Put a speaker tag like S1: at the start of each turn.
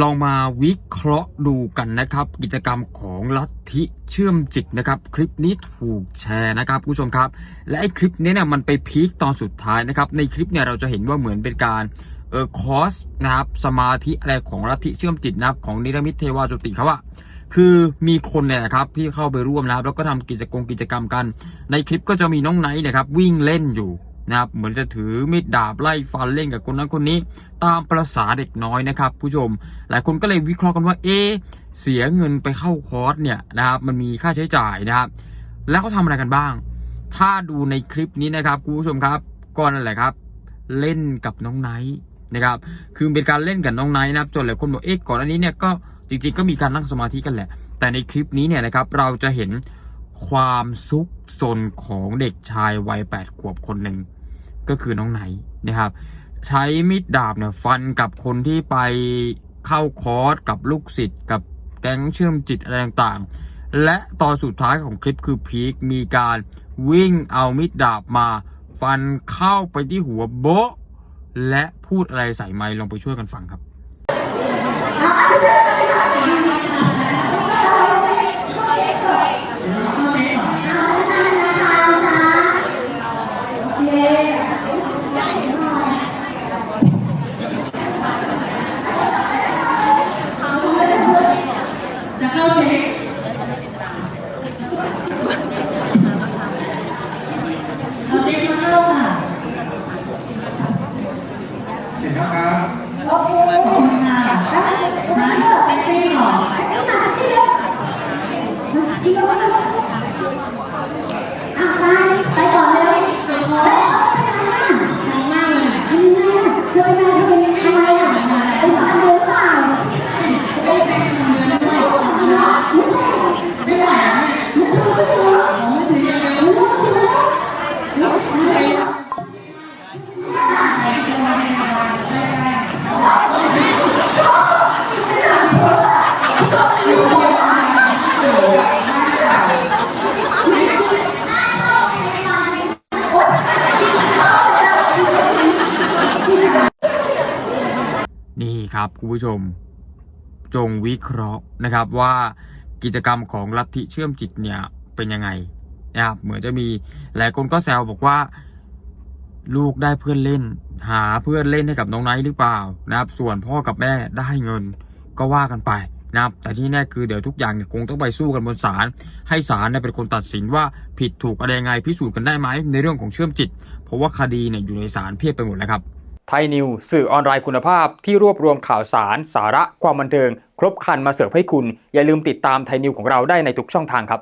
S1: ลองมาวิเคราะห์ดูกันนะครับ กิจกรรมของลัทธิเชื่อมจิตนะครับ คลิปนี้ถูกแชร์นะครับคุณผู้ชมครับ และไอ้คลิปนี้เนี่ยมันไปพีคตอนสุดท้ายนะครับ ในคลิปเนี่ยเราจะเห็นว่าเหมือนเป็นการเออคอร์สนะครับสมาธิอะไรของลัทธิเชื่อมจิตนะครับของนิรมิตเทวาจุติเขาอะคือมีคนเนี่ยนะครับที่เข้าไปร่วมนะครับแล้วก็ทำกิจกรรมกิจกรรมกัน ในคลิปก็จะมีน้องไนท์นะครับวิ่งเล่นอยู่ นะครับเหมือนจะถือมีดดาบไล่ฟันเล่นกับคนนั้นคนนี้ ตามประษาเด็กน้อยนะครับ ผู้ชม หลายคนก็เลยวิเคราะห์กันว่าเอเสียเงินไปเข้าคอร์สเนี่ยนะครับ มันมีค่าใช้จ่ายนะครับ แล้วเขาทำอะไรกันบ้าง ถ้าดูในคลิปนี้นะครับคุณผู้ชมครับก็นั่นแหละครับ เล่นกับน้องไนท์นะครับ คือเป็นการเล่นกับน้องไนท์นะครับจนหลายคนบอกเอ๊ะก่อนอันนี้เนี่ยก็จริงๆก็มีการนั่งสมาธิกันแหละ แต่ในคลิปนี้เนี่ยนะครับเราจะเห็นความซุกซนของเด็กชายวัยแปดขวบคนหนึ่ง ก็คือน้องไหนนะครับ ใช้มีดดาบเนี่ยฟันกับคนที่ไปเข้าคอร์สกับลูกศิษย์กับแก๊งเชื่อมจิตอะไรต่างๆ และตอนสุดท้ายของคลิปคือพีคมีการวิ่งเอามีดดาบมา ฟันเข้าไปที่หัวโบ๊ะและพูดอะไรใส่ไมค์ลองไปช่วยกันฟังครับ นี่ครับคุณผู้ชม จงวิเคราะห์นะครับว่ากิจกรรมของลัทธิเชื่อมจิตเนี่ย เป็นยังไงนะครับเหมือนจะมีหลายคนก็แซวบอกว่า ลูกได้เพื่อนเล่น หาเพื่อนเล่นให้กับน้องไนท์หรือเปล่านะครับ ส่วนพ่อกับแม่ได้เงินก็ว่ากันไปนะครับ แต่ที่แน่คือเดี๋ยวทุกอย่างเนี่ยคงต้องไปสู้กันบนศาลให้ศาลเนี่ยเป็นคนตัดสินว่าผิดถูกอะไรยังไงพิสูจน์กันได้ไหมในเรื่องของเชื่อมจิต เพราะว่าคดีเนี่ยอยู่ในศาลเพียบไปหมดแล้วครับไทยนิวสื่อออนไลน์คุณภาพที่รวบรวมข่าวสาร สาระความบันเทิง ครบครันมาเสิร์ฟให้คุณ อย่าลืมติดตามไทยนิวของเราได้ในทุกช่องทางครับ